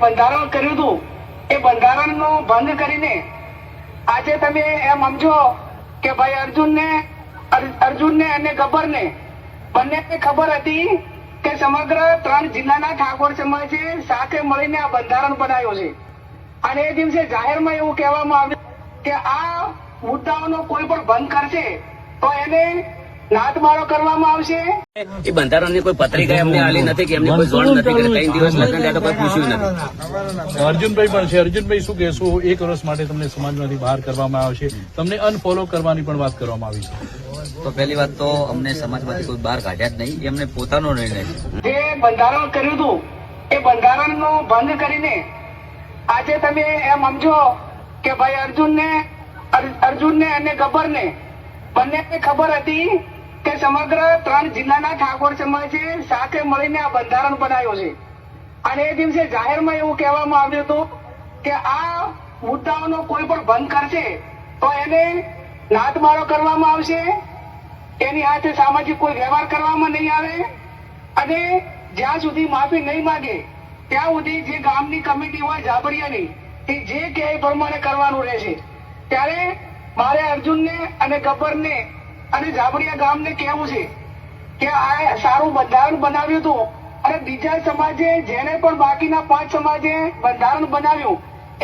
બંધારણ કર્યું હતું, એ બંધારણનો ભંગ કરીને આજે તમે એમ સમજો કે ભાઈ અર્જુનને, અર- અર્જુનને અને ગબ્બરને બંનેને ખબર હતી કે સમગ્ર ત્રણ જિલ્લાના ઠાકોર સમાજે સાથે મળીને આ બંધારણ બનાવ્યું છે. અને એ દિવસે જાહેરમાં એવું કહેવામાં આવ્યું કે આ મુદ્દાઓનો કોઈ પણ ભંગ કરશે તો એને નાથમારો કરવામાં આવશે? એ બંધારણની કોઈ પત્રિકા એમને આલી નથી કે એમને કોઈ જોડ નથી કે ત્રણ દિવસ લગ્ન તો કોઈ પૂછ્યું નથી. અર્જુનભાઈ પણ છે. અર્જુનભાઈ શું કહેશું? એક વર્ષ માટે તમને સમાજમાંથી બહાર કરવામાં આવશે. તમને અનફોલો કરવાની પણ વાત કરવામાં આવી છે. તો પહેલી વાત તો અમને સમાજમાંથી કોઈ બહાર કાઢ્યા જ નહીં. એમને પોતાનો નિર્ણય છે. જે બંધારણ કર્યું હતું એ બંધારણનો ભંગ કરીને આજે તમે એમ સમજો કે ભાઈ અર્જુનને અર- અર્જુનને અને ગબ્બરને બંનેને ખબર હતી કે સમગ્ર ત્રણ જિલ્લાના ઠાકોર સમાજે સાથે મળીને આ બંધારણ બનાવ્યો છે. અને એ દિવસે જાહેરમાં એવું કહેવામાં આવ્યું હતું કે આ મુદ્દાઓનો કોઈ પણ ભંગ કરશે તો એને નાથમારો કરવામાં આવશે. એની હાથે સામાજિક કોઈ વ્યવહાર કરવામાં નહીં આવે. અને જ્યાં સુધી માફી નહીં માંગે, ત્યાં સુધી જે ગામની કમિટી હોય જાબડિયાની, એ જે કહે પ્રમાણે કરવાનું રહેશે. ત્યારે મારે અર્જુનને અને ગબ્બરને અને જાબડિયા ગામને કહેવું છે કે આ સારું બંધારણ બનાવ્યું હતું. અને બીજા સમાજે જેને પણ બાકીના પાંચ સમાજે બંધારણ બનાવ્યું,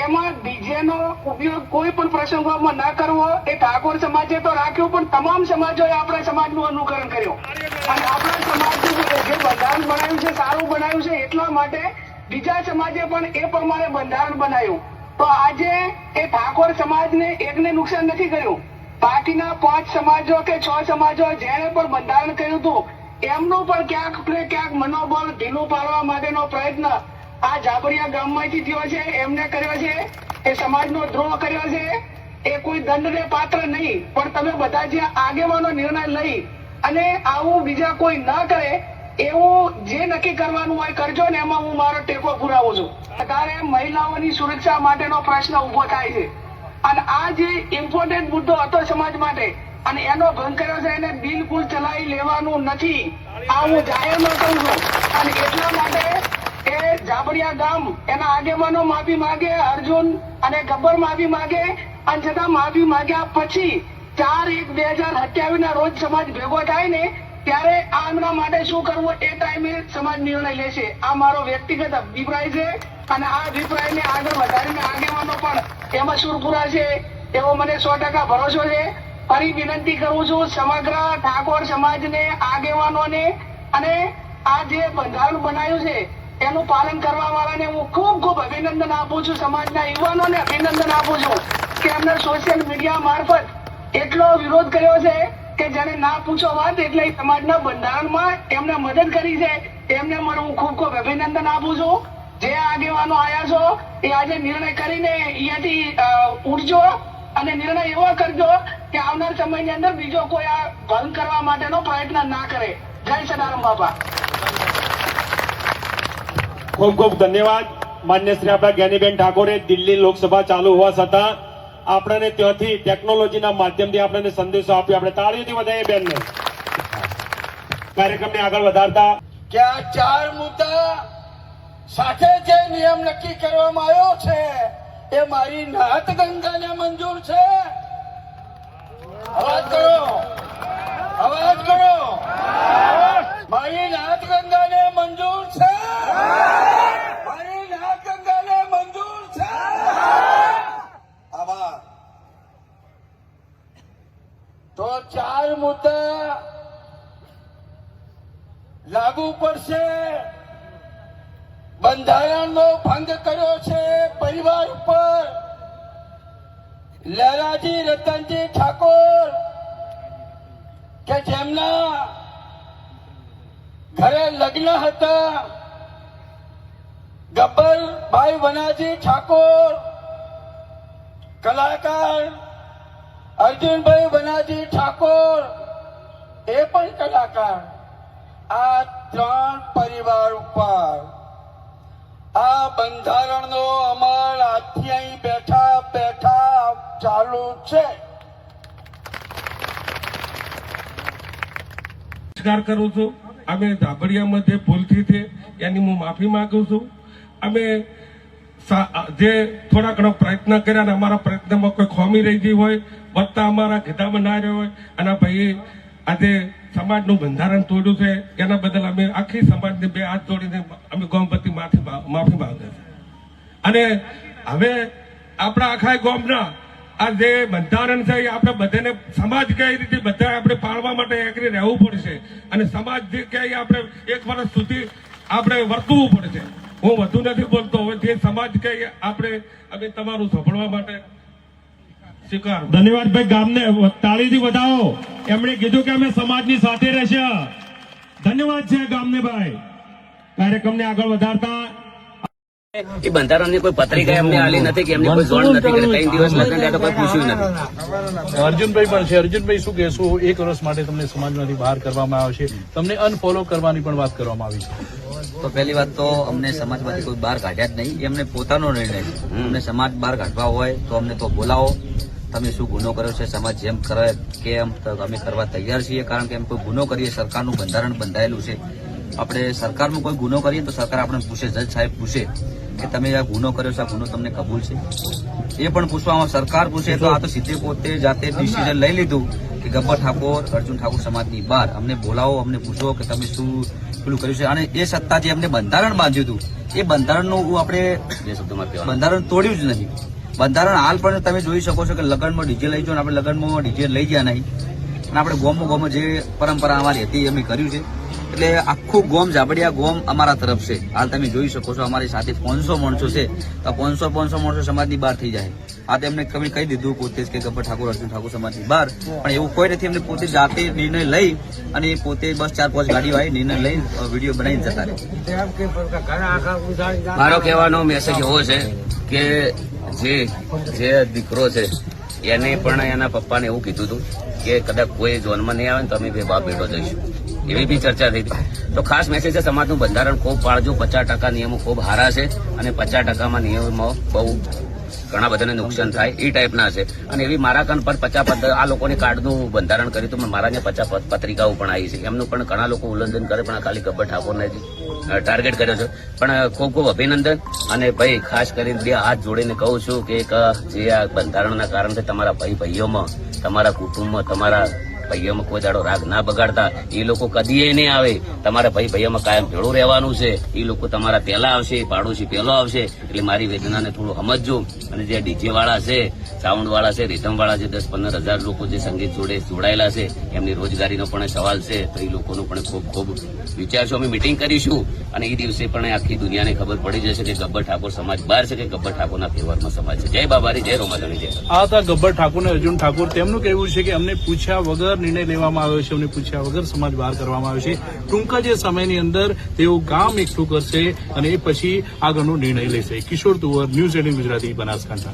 એમાં ડીજેનો ઉપયોગ કોઈ પણ પ્રસંગોમાં ન કરવો. એ ઠાકોર સમાજે તો રાખ્યું, પણ તમામ સમાજોએ આપણા સમાજનું અનુકરણ કર્યું. અને આપણા સમાજનું જે બંધારણ બનાવ્યું છે, સારું બનાવ્યું છે, એટલા માટે બીજા સમાજે પણ એ પ્રમાણે બંધારણ બનાવ્યું. તો આજે એ ઠાકોર સમાજને એકને નુકસાન નથી કર્યું. બાકીના પાંચ સમાજો કે છ સમાજો જેને પણ બંધારણ કર્યું હતું, એમનું પણ ક્યાંક ને ક્યાંક મનોબળ ઢીલું પાડવા માટેનો પ્રયત્ન આ જાબરિયા ગામમાંથી થયો છે, એમને કર્યો છે, એ સમાજનો દ્રોહ કર્યો છે. એ કોઈ દંડને પાત્ર નહીં, પણ તમે બધા જે આગેવાનો નિર્ણય લઈ અને આવું બીજા કોઈ ન કરે, એવું જે નક્કી કરવાનું હોય કરજો ને, એમાં હું મારો ટેકો પુરાવું છું. અત્યારે મહિલાઓની સુરક્ષા માટેનો પ્રશ્ન ઊભો થાય છે. અને આ જે ઇમ્પોર્ટન્ટ મુદ્દો સમાજ માટે. અને એનો ભંગ કર્યો છે એને બિલકુલ ચલાવી લેવાનું નથી. આ હું જાહેરમાં કહું છું. અને એટલા માટે એ જાબડિયા ગામ એના આગેવાનો માફી માગે, અર્જુન અને ગબ્બર માફી માગે. અને છતાં માફી માગ્યા પછી ચાર એક બે હજાર સત્યાવીસ ના રોજ સમાજ ભેગો થાય ને, ત્યારે આમના માટે શું કરવું એ ટાઈમે સમાજ નિર્ણય લેશે. આ મારો વ્યક્તિગત અભિપ્રાય છે. અને આ અભિપ્રાયને આગળ વધારીને આગેવાનો પણ એમાં સુરપુરા છે એવો મને સો ટકા ભરોસો છે. ફરી વિનંતી કરું છું સમગ્ર ઠાકોર સમાજને, આગેવાનોને અને આ જે બંધારણ બનાવ્યું છે, એનું પાલન કરવા વાળાને હું ખૂબ ખૂબ અભિનંદન આપું છું. સમાજના યુવાનોને અભિનંદન આપું છું કે એમને સોશિયલ મીડિયા મારફત એટલો વિરોધ કર્યો છે કે જેને ના પૂછો વાત એટલે સમાજના બંધારણમાં એમને મદદ કરી છે. એમને મને હું ખૂબ ખૂબ અભિનંદન આપું છું. જે આગેવાનો આયા છો, એ આજે નિર્ણય કરીને અહીંયાથી ઉઠજો. અને નિર્ણય એવો કરજો કે આવનાર સમયની અંદર બીજો કોઈ આ ભંગ કરવા માટેનો પ્રયત્ન ના કરે. જય સદારામ બાપા. ખૂબ ખૂબ ધન્યવાદ. માન્ય શ્રી આપણા જ્ઞાનીબેન ઠાકોરે દિલ્હી લોકસભા ચાલુ હોવા છતાં આપણને ત્યાંથી ટેકનોલોજીના માધ્યમથી આપણને સંદેશો આપ્યો. આપણે તાળીઓથી વધારીએ બેનને. કાર્યક્રમને આગળ વધારતા કે આ ચાર મુદ્દા સાથે જે નિયમ નક્કી કરવામાં આવ્યો છે એ મારી નાત ગંગાને મંજૂર છે. અવાજ કરો. અવાજ કરો. મારી નાત ગંગાને મંજૂર છે. મારી નાત ગંગાને મંજૂર છે. આવા તો ચાર મુદ્દા લાગુ પડશે. બંધારણનો ભંગ કર્યો છે પરિવાર ઉપર. લહેરાજી રતનજી ઠાકોર, કે જેમના ઘરે લગ્ન હતા ગબ્બરભાઈ વનાજી ઠાકોર, કલાકાર અર્જુનભાઈ વનાજી ઠાકોર, એ પણ કલાકાર. આ આ બંધારણનો અમલ આજથી બેઠા બેઠા ચાલુ છે. નમસ્કાર કરું છું. અમે ધાબડિયામાં જે ભૂલથી છે, એની હું માફી માંગુ છું. અમે જે થોડા ઘણો પ્રયત્ન કર્યા અને અમારા પ્રયત્નમાં કોઈ ખોમી રહી ગઈ હોય, વત્તા અમારા ગીતામાં ના રહ્યો હોય, અને ભાઈ આજે સમાજનું બંધારણ તોડ્યું છે, એના બદલ અમે આખી સમાજને બે હાથ જોડીને અમે ગૌમપતિ માફી માફી માંગે છે અને હવે આપણા આખા ગોમના આ જે બંધારણ છે, એ આપણે બધાને સમાજ કઈ રીતે બધા આપણે પાળવા માટે એકરી રહેવું પડશે. અને સમાજ જે કહે આપણે એક વર્ષ સુધી આપણે વર્તવું પડશે. હું વધુ નથી બોલતો, હવે જે સમાજ કહે આપણે અમે તમારું સાંભળવા માટે સ્વીકાર. ધન્યવાદ ભાઈ, ગામને તાળીથી વધાવો. એમણે કીધું કે અમે સમાજની સાથે રહેશે. ધન્યવાદ છે ગામને ભાઈ. કાર્યક્રમને આગળ વધારતા એ બંધારણની કોઈ પત્રિકા એમને આલી નથી કે એમને કોઈ જોણ નથી કરી ત્રણ દિવસ લગ્ન થયા તો કોઈ પૂછ્યું નથી. અર્જુનભાઈ પણ છે. અર્જુનભાઈ શું કહેશો? એક વર્ષ માટે તમને સમાજમાંથી બહાર કરવામાં આવશે. તમને અનફોલો કરવાની પણ વાત કરવામાં આવી છે. તો પહેલી વાત તો અમને સમાજમાંથી કોઈ બહાર કાઢ્યા જ નહીં. એમને પોતાનો નિર્ણય છે. અમને સમાજ બહાર કાઢવા હોય તો અમને તો બોલાવો. તમે શું ગુનો કર્યો છે? સમાજ જેમ કરે કે એમ અમે કરવા તૈયાર છીએ. કારણ કે એમ કોઈ ગુનો કરીએ સરકારનું બંધારણ બંધાયેલું છે. આપણે સરકારનો કોઈ ગુનો કરીએ તો સરકાર આપણે પૂછે જજ સાહેબ પૂછે કે તમે આ ગુનો કર્યો છે આ ગુનો તમને કબૂલ છે? એ પણ પૂછવામાં સરકાર પૂછે તો આ તો સીધે પોતે જાતે ડિસિઝન લઈ લીધું કે ગબ્બર ઠાકોર અર્જુન ઠાકોર સમાજની બહાર. અમને બોલાવો અમને પૂછો કે તમે શું પેલું કર્યું છે? અને એ સત્તા જે અમને બંધારણ બાંધ્યું હતું એ બંધારણનું આપણે બંધારણ તોડ્યું જ નહીં. બંધારણ હાલ પણ તમે જોઈ શકો છો કે લગ્નમાં ડીજે લઈ જાઓ આપણે લગ્નમાં ડીજે લઈ ગયા નહીં. અને આપણે ગોમો ગોમો જે પરંપરા અમારી હતી એ અમે કર્યું છે. એટલે આખું ગોમ ઝાબડિયા ગોમ અમારા તરફ છે. હાલ તમે જોઈ શકો છો અમારી સાથે પાંચસો માણસો છે. તો પાંચસો પાંચસો માણસો સમાજની બહાર થઈ જાય. આ તેમને કમી કહી દીધું પોતે જ કે ગબ્બર ઠાકોર અર્જુન ઠાકોર સમાજની બહાર. પણ એવું કોઈ નથી એમને પોતે જાતે નિર્ણય લઈ અને એ પોતે બસ ચાર પાંચ ગાડીઓ આવી નિર્ણય લઈ વીડિયો બનાવીને જતા રહે. મારો કહેવાનો મેસેજ એવો છે કે જે જે દીકરો છે એને પણ એના પપ્પાને એવું કીધું હતું કે કદાચ કોઈ ઝોનમાં નહીં આવે ને તો અમે બે બાપ બેટો જઈશું. એવી બી ચર્ચા થઈ તો ખાસ મેસેજ છે, સમાજનું બંધારણ ખૂબ પાળજો પચાસ ટકા નિયમો ખૂબ હારા છે અને પચાસ ટકામાં નિયમો બહુ ઘણા બધાને નુકસાન થાય એ ટાઈપના છે. અને એવી મારા કાન પર પદ, આ લોકોની કાર્ડનું બંધારણ કર્યું હતું મારા ત્યાં પચાસ પત્રિકાઓ પણ આવી છે. એમનું પણ ઘણા લોકો ઉલ્લંઘન કરે, પણ ખાલી ગબ્બર ઠાકોરને જ ટાર્ગેટ કર્યો છે. પણ ખૂબ ખૂબ અભિનંદન અને ભાઈ, ખાસ કરીને બે હાથ જોડીને કહું છું કે જે આ બંધારણના કારણે તમારા ભાઈ ભાઈઓમાં તમારા કુટુંબમાં, તમારા ભાઈઓમાં કોઈ દાડો રાગ ના બગાડતા, એ લોકો કદી નહીં આવે. તમારે ભાઈ ભાઈઓમાં કાયમ ભેળું રહેવાનું છે. એ લોકો તમારા પહેલા આવશે, પાડોશી પહેલો આવશે. એટલે મારી વેદનાને થોડું સમજજો. અને જે ડીજે વાળા છે સાઉન્ડ વાળા છે રિધમ વાળા છે, દસ પંદર હજાર લોકો જે સંગીત જોડે જોડાયેલા છે, એમની રોજગારીનો પણ સવાલ છે. તો એ લોકોનો પણ ખૂબ ખૂબ વિચારશું. અમે મિટિંગ કરીશું. અને એ દિવસે પણ આખી દુનિયાને ખબર પડી જશે કે ગબ્બર ઠાકોર સમાજ બહાર છે કે ગબ્બર ઠાકોરના ફેવરમાં સમાજ છે. જય બાબારી, જય રોમાધણી, જય આ હતા ગબ્બર ઠાકોર ને અર્જુન ઠાકોર. તેમનું કહેવું છે કે અમને પૂછ્યા વગર નિર્ણય લેવામાં આવ્યો છે, એમને પૂછ્યા વગર સમાજ બહાર કરવામાં આવ્યો છે. ટૂંક જ સમયની અંદર તેઓ ગામ એકઠું કરશે અને એ પછી આગળનો નિર્ણય લેશે. Kishor Tuvar, news eighteen Gujarati Banaskantha.